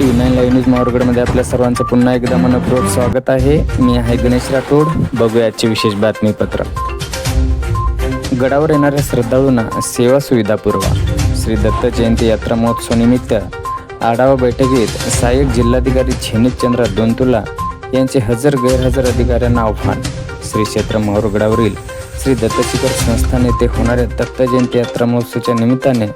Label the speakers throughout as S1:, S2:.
S1: D nine live news मावरगडमध्ये आपल्या सर्वांचं पुन्हा एकदा मनपूर्वक स्वागत आहे. मी आहे गणेश राठोड. बघूया आजचे विशेष बातमीपत्र. गडावर येणाऱ्या श्रद्धाळूंना सेवा सुविधा पुरवा. श्री दत्त जयंती यात्रा महोत्सवानिमित्त आढावा बैठकीत सहाय्यक जिल्हाधिकारी झेनितचंद्र दोंतुला यांचे हजर गैरहजर अधिकाऱ्यांना आव्हान. श्री क्षेत्र माहूरगडावरील श्री दत्तशिखर संस्थान येथे होणाऱ्या दत्त जयंती यात्रा महोत्सवाच्या निमित्ताने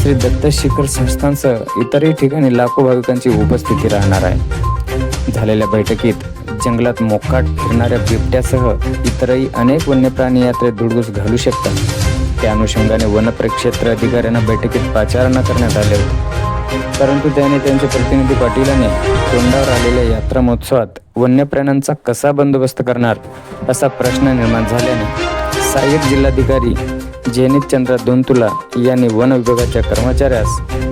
S1: श्री दत्त शिखर संस्थांसह इतरही ठिकाणी लाखो भाविकांची उपस्थिती राहणार आहे. झालेल्या बैठकीत जंगलात मोकाट फिरणाऱ्या बिबट्यासह इतरही अनेक वन्यप्राणी यात्रेत धुडगूस घालू शकतात. त्या अनुषंगाने वनपरिक्षेत्र अधिकाऱ्यांना बैठकीत पाचारणा करण्यात आले होते. परंतु त्याने त्यांचे प्रतिनिधी पाटीलाने तोंडावर आलेल्या यात्रा महोत्सवात वन्य प्राण्यांचा कसा बंदोबस्त करणार असा प्रश्न निर्माण झाल्याने सहाय्यक जिल्हाधिकारी चंद्र दोनतुला यांनी वन विभागाच्या कर्मचाऱ्यास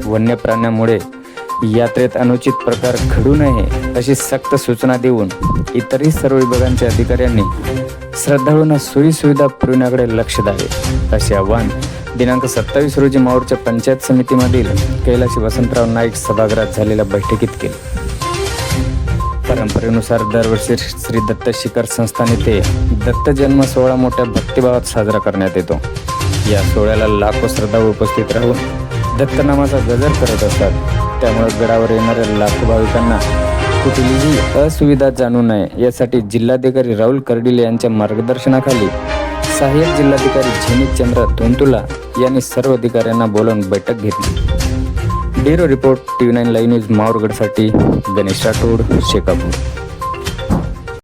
S1: वन्य प्राण्यामुळे यात्रेत अनुचित प्रकार घडू नये अशी सक्त सूचना देऊन इतरही सर्व विभागांच्या अधिकाऱ्यांनी श्रद्धाळूंना सोयीसुविधा पुरविण्याकडे लक्ष द्यावे असे आवाहन दिनांक सत्तावीस रोजी माऊरच्या पंचायत समितीमधील कैलाशी वसंतराव नाईक सभागृहात झालेल्या बैठकीत केले. परंपरेनुसार दरवर्षी श्री दत्त शिखर संस्थान येथे दत्त जन्म सोहळा मोठ्या भक्तिभावात साजरा करण्यात येतो. या सोहळ्याला लाखो श्रद्धाळू उपस्थित राहून दत्तनामाचा गजर करत असतात. त्यामुळे गडावर येणाऱ्या लाखो भाविकांना कुठलीही असुविधा जाणू नये. यासाठी जिल्हाधिकारी राहुल कर्डिले यांच्या मार्गदर्शनाखाली सहाय्यक जिल्हाधिकारी झेनित चंद्र तोंतुला यांनी सर्व अधिकाऱ्यांना बोलावून बैठक घेतली. Bureau report T V nine live news माहूरगडसाठी Ganesh Rathod Shekapur.